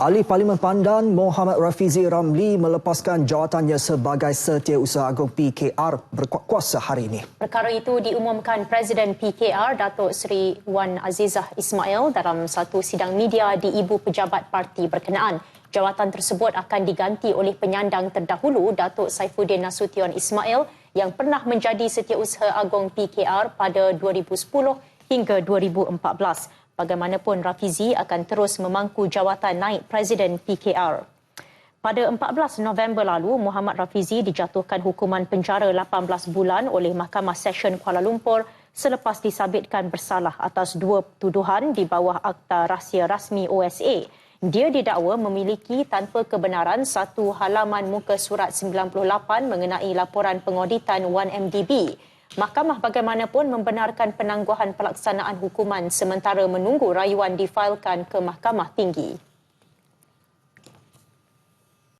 Ahli Parlimen Pandan Muhammad Rafizi Ramli melepaskan jawatannya sebagai Setiausaha Agung PKR berkuasa hari ini. Perkara itu diumumkan Presiden PKR Datuk Seri Wan Azizah Ismail dalam satu sidang media di Ibu Pejabat Parti berkenaan. Jawatan tersebut akan diganti oleh penyandang terdahulu Datuk Saifuddin Nasution Ismail yang pernah menjadi Setiausaha Agung PKR pada 2010 hingga 2014. Bagaimanapun Rafizi akan terus memangku jawatan naik Presiden PKR. Pada 14 November lalu, Muhammad Rafizi dijatuhkan hukuman penjara 18 bulan oleh Mahkamah Session Kuala Lumpur selepas disabitkan bersalah atas dua tuduhan di bawah Akta Rahsia Rasmi OSA. Dia didakwa memiliki tanpa kebenaran satu halaman muka surat 98 mengenai laporan pengoditan 1MDB. Mahkamah bagaimanapun membenarkan penangguhan pelaksanaan hukuman sementara menunggu rayuan difailkan ke Mahkamah Tinggi.